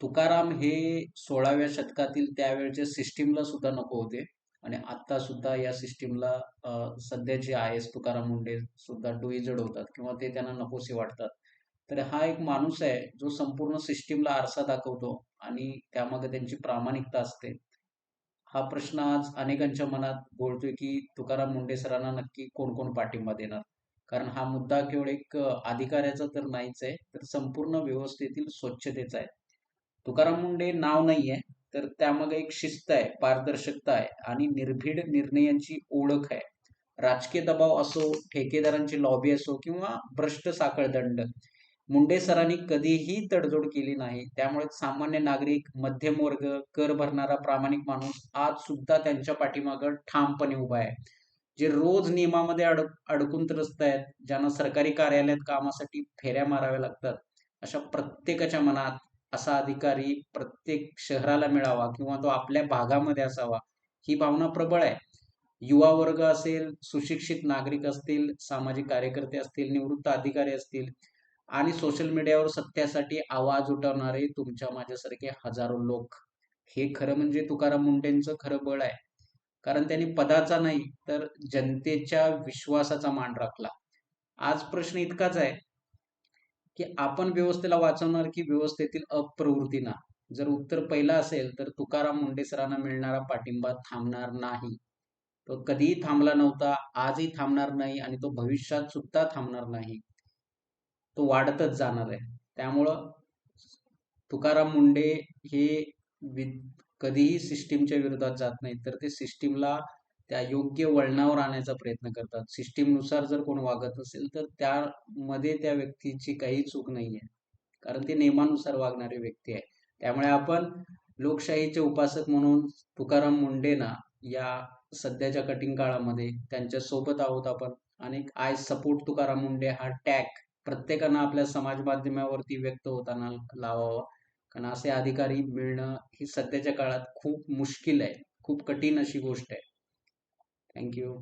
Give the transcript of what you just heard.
तुकाराम हे सोळाव्या शतकातील त्यावेळच्या सिस्टीमला सुद्धा नको होते आणि आता सुद्धा या सिस्टीमला सध्या जे आहे तुकाराम मुंडे सुद्धा डुईजड होतात किंवा ते त्यांना नकोसे वाटतात. तर हा एक माणूस आहे जो संपूर्ण सिस्टीमला आरसा दाखवतो आणि त्यामागे त्यांची प्रामाणिकता असते. हा प्रश्न आज अनेकांच्या मनात बोलतोय की तुकाराम मुंडे सरांना नक्की कोण-कोण पाठिंबा देणार? कारण हा मुद्दा केवळ एक अधिकाऱ्याचा तर नाहीच आहे, तर संपूर्ण व्यवस्थेतील स्वच्छतेचा आहे. तुकाराम मुंडे नाव नाहीये, तर त्यामागे एक शिस्त आहे, पारदर्शकता आहे आणि निर्भीड निर्णयांची ओळख आहे. राजकीय दबाव असो, ठेकेदारांची लॉबी असो किंवा भ्रष्ट साखळदंड, मुंडे सरांनी कधीही तडजोड केली नाही. त्यामुळे सामान्य नागरिक, मध्यम वर्ग कर भरणारा प्रामाणिक माणूस आज सुद्धा त्यांच्या पाठीमागं ठामपणे उभा आहे. जे रोज नियमामध्ये अड अडकून त्रस्त आहेत, ज्यांना सरकारी कार्यालयात कामासाठी फेऱ्या माराव्या लागतात, अशा प्रत्येकाच्या मनात असा अधिकारी प्रत्येक शहराला मिळावा किंवा तो आपल्या भागामध्ये असावा, ही भावना प्रबळ आहे. युवा वर्ग असेल, सुशिक्षित नागरिक असतील, सामाजिक कार्यकर्ते असतील, निवृत्त अधिकारी असतील आणि सोशल मीडियावर सत्यासाठी आवाज उठवणारे तुमच्या माझ्यासारखे हजारो लोक. हे खरं म्हणजे तुकाराम मुंडेंचं खरं बळ आहे. कारण त्यांनी पदाचा नाही, तर जनतेच्या विश्वासाचा मान राखला. आज प्रश्न इतकाच आहे, की आपण व्यवस्थेला वाचवणार की व्यवस्थेतील अप्रवृत्तींना? जर उत्तर पहिलं असेल, तर तुकाराम मुंडे सरांना मिळणारा पाठिंबा थांबणार नाही. तो कधीही थांबला नव्हता, आजही थांबणार नाही आणि तो भविष्यात सुद्धा थांबणार नाही. तो वाढतच जाणार आहे. त्यामुळं तुकाराम मुंडे हे कधीही सिस्टीमच्या विरोधात जात नाही तर ते सिस्टीमला त्या योग्य वळणावर आणण्याचा प्रयत्न करतात. सिस्टीमनुसार जर कोण वागत असेल, तर त्यामध्ये त्या व्यक्तीची काही चूक नाहीये. कारण ते नियमानुसार वागणारी व्यक्ती आहे. त्यामुळे आपण लोकशाहीचे उपासक म्हणून तुकाराम मुंडेना या सध्याच्या कठीण काळामध्ये त्यांच्यासोबत आहोत आपण आणि आय सपोर्ट तुकाराम मुंडे हा टॅग प्रत्येकानं आपल्या समाज माध्यमावरती व्यक्त होताना लावावा. कारण असे अधिकारी मिळणं ही सध्याच्या काळात खूप मुश्किल आहे. खूप कठीण अशी गोष्ट आहे. Thank you.